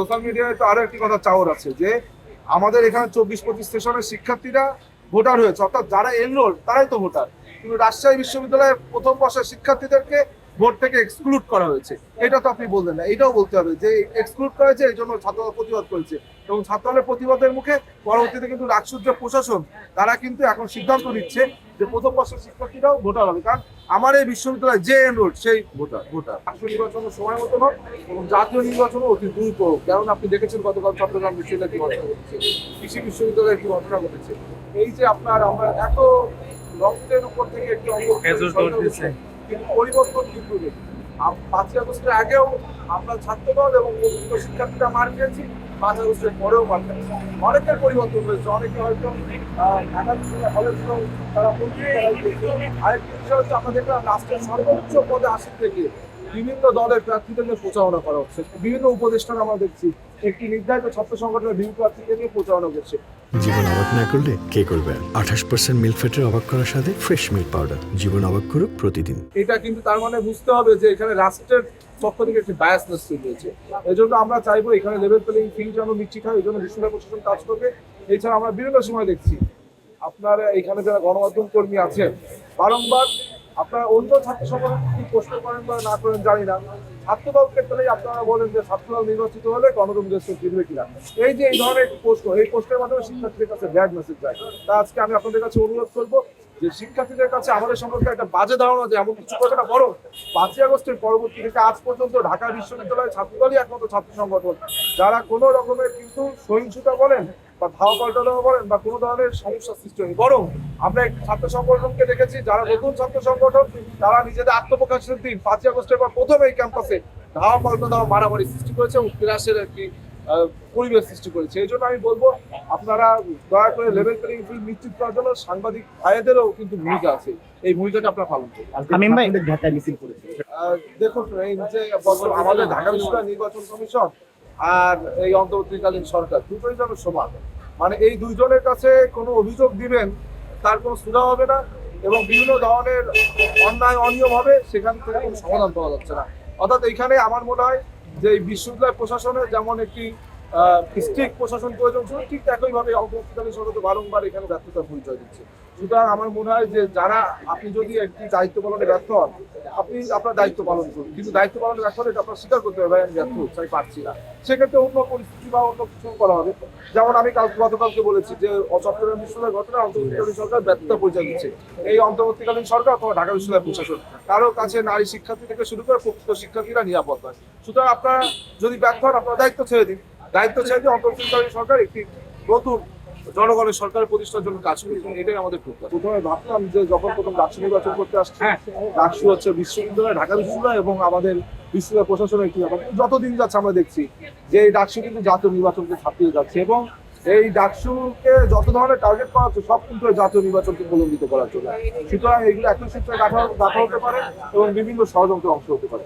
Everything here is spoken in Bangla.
সোশ্যাল মিডিয়ায় তো আরও একটি কথা চাওয়ার আছে যে আমাদের এখানে চব্বিশ পঁচিশ স্টেশনের শিক্ষার্থীরা ভোটার হয়েছে। অর্থাৎ যারা এনরোল তারাই তো ভোটার। কিন্তু রাজশাহী বিশ্ববিদ্যালয়ের প্রথম বর্ষের শিক্ষার্থীদেরকে ভোট থেকে এক্সক্লুড করা হয়েছে। এটা তো আপনি বললেন না এটাও বলতে হবে যে এক্সক্লুড করা হয়েছে এই জন্য ছাত্ররা প্রতিবাদ করেছে। এবং ছাত্রদের প্রতিবাদের মুখে পরবর্তীতে কিন্তু রাজসূর্য প্রশাসন তারা কিন্তু এখন সিদ্ধান্ত নিচ্ছে যে প্রথম বর্ষের শিক্ষার্থীরাও ভোটার হবে। কারণ আমার এই বিশ্ববিদ্যালয়ে যে এনরোল সেই ভোটার ভোটার। রাষ্ট্র নির্বাচনের সময় মতো হোক এবং জাতীয় নির্বাচনও অতি দ্রুত। হোক কারণ আপনি দেখেছেন গতকাল চট্টগ্রাম বিশ্ববিদ্যালয়ে কি ঘটনা ঘটেছে। কৃষি বিশ্ববিদ্যালয়ে কি ঘটনা ঘটেছে। এই যে আপনার আমরা এত রক্তের উপর থেকে একটি অঙ্গ। কিন্তু পরিবর্তন কিন্তু আম- পাঁচই আগস্টের আগেও আমরা ছাত্রদল এবং শিক্ষার্থীরা মার খেয়েছি, পাঁচ আগস্টের পরেও মার খেয়েছি অনেকের পরিবর্তন হয়েছে, অনেকে হয়তো তারা। আরেকটি বিষয় হচ্ছে, আমরা দেখলাম রাষ্ট্রের সর্বোচ্চ পদে আসীন থেকে বিভিন্ন দলের প্রার্থীদেরকে প্রচারণা করা হচ্ছে। বিভিন্ন উপদেষ্টা আমরা দেখছি একটি নির্ধারিত ছাত্র সংগঠনের বিভিন্ন প্রার্থীকে নিয়ে প্রচারণা করছে। জীবন অবাক না করলে কে করবে? আঠাশ পার্সেন্ট মিল্ক ফ্যাটের অবাক করার সাথে ফ্রেশ মিল্ক পাউডার জীবন অবাক করুক প্রতিদিন। এটা কিন্তু তার মানে বুঝতে হবে যে এখানে রাষ্ট্রের পক্ষ থেকে একটি বায়াসনেস তৈরি হয়েছে। এই জন্য আমরা চাইব এখানে লেভেল প্লেইং ফিল্ড যেন নিশ্চিত হয় এই জন্য বিশ্ববিদ্যালয় প্রশাসন কাজ করবে। এছাড়া আমরা বিভিন্ন সময় দেখছি আপনারা এখানে যারা গণমাধ্যম কর্মী আছেন বারংবার আপনারা অন্য ছাত্র সংগঠন প্রশ্ন করেন বা না করেন জানি না। ছাত্রদল ক্ষেত্রেই আপনারা বলেন যে ছাত্রদল নির্বাচিত হলে গণতন্ত্র ফিরবে কিনা? এই যে এই ধরনের প্রশ্ন, এই প্রশ্নের মাধ্যমে শিক্ষার্থীদের কাছে ব্যাড মেসেজ যায়। তা আজকে আমি আপনাদের কাছে অনুরোধ করব যে শিক্ষার্থীদের কাছে আমাদের সম্পর্কে একটা বাজে ধারণা যে এমন কিছু না বরং পাঁচই আগস্টের পরবর্তী থেকে আজ পর্যন্ত ঢাকা বিশ্ববিদ্যালয়ের ছাত্রদলই একমাত্র ছাত্র সংগঠন। যারা কোনো রকমের কিন্তু সহিংসতা বলেন বা ধাওয়া পাল্টানো বলেন বা কোনো ধরনের সমস্যা সৃষ্টি হয়নি। বরং আমরা ছাত্র সংগঠনকে দেখেছি যারা নতুন ছাত্র সংগঠন তারা নিজেদের আত্মপ্রকাশের দিন পাঁচই আগস্টের পর প্রথম এই ক্যাম্পাসে ধাওয়া পাল্টা দেওয়া মারামারি সৃষ্টি করেছে এবং ক্লাসের একটি আহ, পরিবেশ সৃষ্টি করেছে। এই জন্য আমি বলব আপনারা দয়া করে লেভেল প্লেইং ফিল্ড নিশ্চিত করার জন্য সাংবাদিক ভাইদেরও কিন্তু ভূমিকা আছে। এই ভূমিকাটা আপনারা পালন করুন। দেখুন এই যে আমাদের ঢাকা বিশ্ববিদ্যালয় নির্বাচন কমিশন আর এই অন্তর্বর্তীকালীন সরকার, দুটোই যেন সমান। মানে এই দুইজনের কাছে কোনো অভিযোগ দিবেন, তার কোনো সুরা হবে না এবং বিভিন্ন ধরনের অন্যায় অনিয়ম হবে, সেখান থেকে কোনো সমাধান পাওয়া যাচ্ছে না। অর্থাৎ এইখানে আমার মনে হয় যে এই বিশ্ববিদ্যালয় প্রশাসনের যেমন একটি স্ট্রিক্ট প্রশাসন প্রয়োজন ছিল, ঠিক একইভাবে অন্তর্বর্তীকালীন সরকার বারংবার এখানে ব্যর্থতার পরিচয় দিচ্ছে। সুতরাং আমার মনে হয় যে যারা, আপনি যদি একটি দায়িত্ব পালনে ব্যর্থ হন, আপনি আপনার দায়িত্ব পালন করুন। কিন্তু দায়িত্ব পালনে ব্যর্থ হলে আপনার স্বীকার করতে হবে আমি ব্যর্থ হচ্ছি পারছি না। সেক্ষেত্রে অন্য পরিস্থিতি বা অন্য কিছু করা হবে। যেমন আমি কাল গতকালকে বলেছি যে চট্টগ্রাম বিশ্ববিদ্যালয় ঘটনা অন্তর্বর্তীকালীন সরকার ব্যর্থতা পরিচয় দিচ্ছে। এই অন্তর্বর্তীকালীন সরকার অথবা ঢাকা বিশ্ববিদ্যালয় প্রশাসন, কারও কাছে নারী শিক্ষার্থী থেকে শুরু করে প্রকৃত শিক্ষার্থীরা নিরাপদ নয়। সুতরাং আপনারা যদি ব্যর্থ হন, আপনার দায়িত্ব ছেড়ে দিন। দায়িত্ব ছেড়ে দিয়ে অন্তর্বর্তীকালীন সরকার একটি নতুন জনগণের সরকার প্রতিষ্ঠার জন্য কাজ করি এটাই আমাদের প্রত্যাশা প্রথমে ভাবতাম যে যখন প্রথম ডাকসু নির্বাচন করতে আসছে ডাকসু হচ্ছে বিশ্ববিদ্যালয় ঢাকা বিশ্ববিদ্যালয় এবং আমাদের বিশ্ববিদ্যালয় প্রশাসনের একটি ব্যাপার। যতদিন যাচ্ছে আমরা দেখছি যে এই ডাকসু কিন্তু জাতীয় নির্বাচনকে ছাপিয়ে যাচ্ছে এবং এই ডাকসুকে যত ধরনের টার্গেট করা হচ্ছে সব কিন্তু জাতীয় নির্বাচনকে প্রলম্বিত করার জন্য। সুতরাং এগুলো একই সূত্রে গাঁথা হতে পারে এবং বিভিন্ন ষড়যন্ত্রে অংশ হতে পারে।